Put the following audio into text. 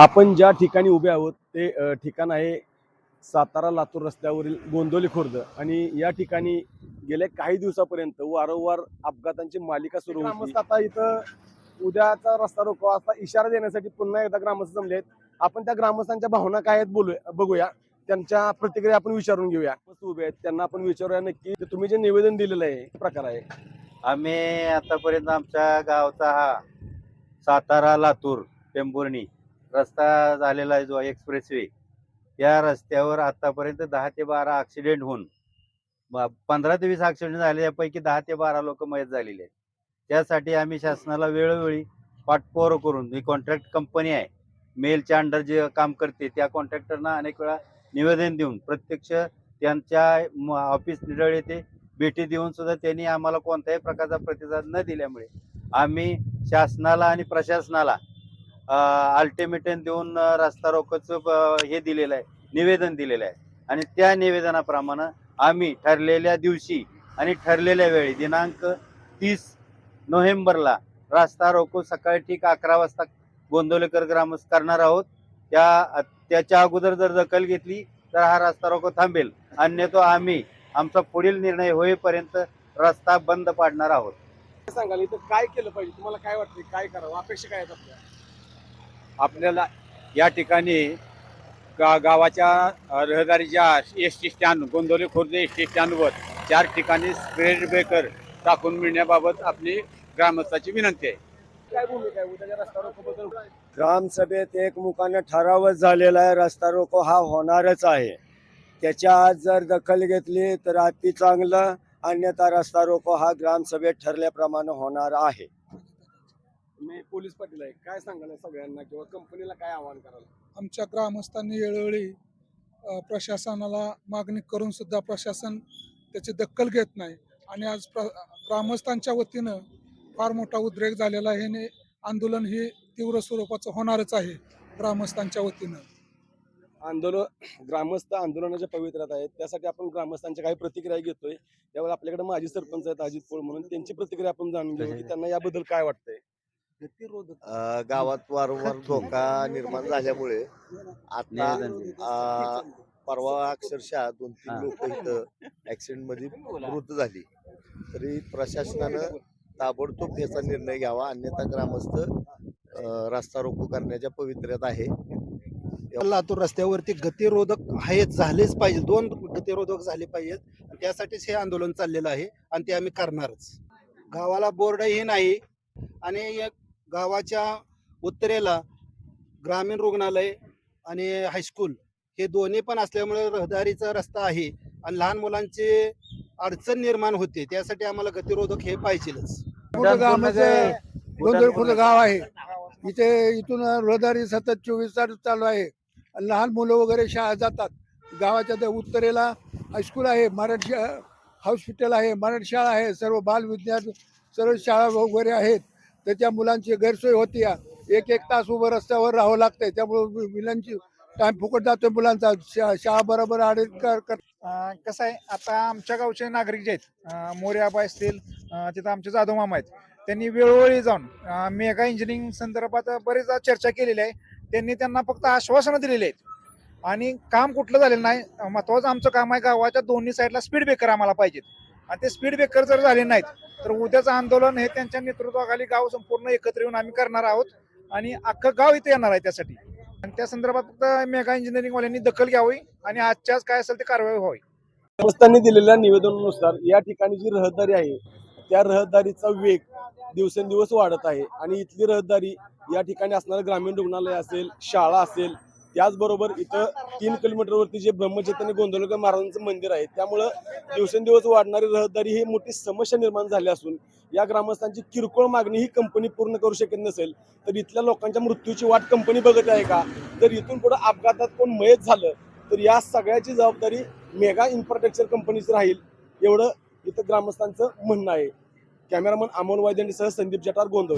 आपण ज्या ठिकाणी उभे आहोत ते ठिकाण आहे सातारा लातूर रस्त्यावरील गोंदवली खुर्द. आणि या ठिकाणी गेल्या काही दिवसापर्यंत वारंवार अपघातांची मालिका सुरू होती. आता इथं उद्याचा रस्ता रोको असा इशारा देण्यासाठी पुन्हा एकदा ग्रामस्थ जमले आहेत. आपण त्या ग्रामस्थांच्या भावना काय आहेत बोलूया बघूया. त्यांच्या प्रतिक्रिया आपण विचारून घेऊया. ग्रामस्थ उभे आहेत त्यांना आपण विचारूया नक्की. तुम्ही जे निवेदन दिलेलं आहे प्रकार आहे. आम्ही आतापर्यंत आमच्या गावचा हा सातारा लातूर टेंभुर्णी रस्ता झालेला आहे जो एक्सप्रेस वे या रस्त्यावर आतापर्यंत दहा ते बारा ऍक्सिडेंट होऊन पंधरा ते वीस ऍक्सिडेंट झाले यापैकी दहा ते बारा लोक मयत झालेले आहेत. त्यासाठी आम्ही शासनाला वेळोवेळी पाठपुरावा करून ही कॉन्ट्रॅक्ट कंपनी आहे मेलच्या अंडर जे काम करते त्या कॉन्ट्रॅक्टरना अनेक वेळा निवेदन देऊन प्रत्यक्ष त्यांच्या ऑफिस निडळ येथे भेटी देऊन सुद्धा त्यांनी आम्हाला कोणत्याही प्रकारचा प्रतिसाद न दिल्यामुळे आम्ही शासनाला आणि प्रशासनाला अल्टिमेटम देऊन रस्ता रोकोचं हे दिलेलं आहे निवेदन दिलेलं आहे. आणि त्या निवेदनाप्रमाणे आम्ही ठरलेल्या दिवशी आणि ठरलेल्या वेळी दिनांक तीस नोव्हेंबरला रास्ता रोको सकाळी ठीक अकरा वाजता गोंदवलेकर ग्रामस्थ करणार आहोत. त्या त्याच्या अगोदर जर दखल घेतली तर हा रस्ता रोको थांबेल. अन्यथा आम्ही आमचा पुढील निर्णय होईपर्यंत रस्ता बंद पाडणार आहोत. सांगाल इथं काय केलं पाहिजे? तुम्हाला काय वाटतं काय करावं? अपेक्षा काय आहेत आपल्या? आपल्याला या ठिकाणी गा गावाच्या रहदारीच्या S T stand Gondavali Khurd S T स्टँडवर चार ठिकाणी स्पीड ब्रेकर टाकून मिळण्याबाबत आपली ग्रामस्थाची विनंती आहे. ग्रामसभेत एकमुखाने ठरावच झालेला आहे रस्ता रोको हा होणारच आहे. त्याच्या आज जर दखल घेतली तर अति चांगलं अन्यथा रस्ता रोको हा ग्रामसभेत ठरल्याप्रमाणे होणार आहे. मी पोलीस पाटील आहे काय सांगाल सगळ्यांना किंवा कंपनीला काय आवाहन कराल? आमच्या ग्रामस्थांनी वेळोवेळी प्रशासनाला मागणी करून सुद्धा प्रशासन त्याची दखल घेत नाही. आणि आज प्र ग्रामस्थांच्या वतीनं फार मोठा उद्रेक झालेला आहे आणि आंदोलन हे तीव्र स्वरूपाचं होणारच आहे ग्रामस्थांच्या वतीनं. आंदोलन ग्रामस्थ आंदोलनाच्या पवित्र्यात आहेत. त्यासाठी आपण ग्रामस्थांच्या काही प्रतिक्रिया घेतोय. त्यावेळी आपल्याकडे माजी सरपंच आहेत अजित पोळ म्हणून. त्यांची प्रतिक्रिया आपण जाणून घेऊ की त्यांना याबद्दल काय वाटतंय? अ, गावात वारंवार धोका निर्माण झाल्यामुळे आता अ, परवा अक्षरशः दोन तीन हा. लोक इथं ऍक्सिडेंटमध्ये मृत झाली. तरी प्रशासनानं ताबडतोब याचा निर्णय घ्यावा. अन्यथा ग्रामस्थ अ, रास्ता रोको करण्याच्या पवित्र्यात आहे. लातूर रस्त्यावरती गतिरोधक आहेत झालेच पाहिजे. दोन गतिरोधक झाले पाहिजेत. आणि त्यासाठीच हे आंदोलन चाललेलं आहे. आणि ते आम्ही करणारच. गावाला बोर्डही नाही. आणि या गावाच्या उत्तरेला ग्रामीण रुग्णालय आणि हायस्कूल हे दोन्ही पण असल्यामुळे रहदारीचा रस्ता आहे आणि लहान मुलांची अडचण निर्माण होते. त्यासाठी आम्हाला गतिरोधक हे खुर्द गाव आहे. इथे इथून रहदारी सतत चोवीस तास चालू आहे. आणि लहान मुलं वगैरे शाळा जातात. गावाच्या त्या उत्तरेला हायस्कूल आहे मराठी शा- हॉस्पिटल आहे मराठी शाळा आहे सर्व बालविज्ञान सर्व शाळा वगैरे आहेत. तर त्या मुलांची गैरसोय होती. एक एक तास उभं रस्त्यावर राहावं लागतंय. त्यामुळे मुलांची टाइम फुकट जातोय मुलांचा. शा- शाळा बरोबर आडे कर कसं आहे आता आमच्या गावचे नागरिक जे आहेत मोर्याबा असतील तिथं आमचे जाधव मामा आहेत त्यांनी वेळोवेळी जाऊन मेगा इंजिनिअरिंग संदर्भात बरेचदा चर्चा केलेली आहे. त्यांनी त्यांना फक्त आश्वासनं दिलेली आहेत. आणि काम कुठलं झालेलं नाही महत्वाचं आमचं काम आहे गावाच्या दोन्ही साईडला स्पीड ब्रेकर आम्हाला पाहिजेत. आणि ते स्पीड ब्रेकर जर झाले नाहीत तर उद्याचं आंदोलन हे त्यांच्या नेतृत्वाखाली गाव संपूर्ण एकत्र येऊन आम्ही करणार आहोत. आणि अख्खं गाव इथे येणार आहे त्यासाठी. आणि त्या संदर्भात फक्त मेगा इंजिनिअरिंगवाल्यांनी दखल घ्यावी आणि आजच्याच काय असेल ते कारवाई व्हावी. ग्रामस्थांनी दिलेल्या निवेदनानुसार या ठिकाणी जी रहदारी आहे त्या रहदारीचा वेग दिवसेंदिवस वाढत आहे. आणि इथली रहदारी या ठिकाणी असणारं ग्रामीण रुग्णालय असेल शाळा असेल त्याचबरोबर इथं तीन किलोमीटरवरती जे ब्रह्मचैतन्य गोंधळकर महाराजांचं मंदिर आहे त्यामुळं दिवसेंदिवस वाढणारी रहदारी ही मोठी समस्या निर्माण झाली असून या ग्रामस्थांची किरकोळ मागणी ही कंपनी पूर्ण करू शकत नसेल तर इथल्या लोकांच्या मृत्यूची वाट कंपनी बघत आहे का? तर इथून पुढे अपघातात कोण मयत झालं तर या सगळ्याची जबाबदारी मेगा इन्फ्रास्ट्रक्चर कंपनीची राहील एवढं इथं ग्रामस्थांचं म्हणणं आहे. कॅमेरामन अमोल वायदंडीसह संदीप जटार गोंधळ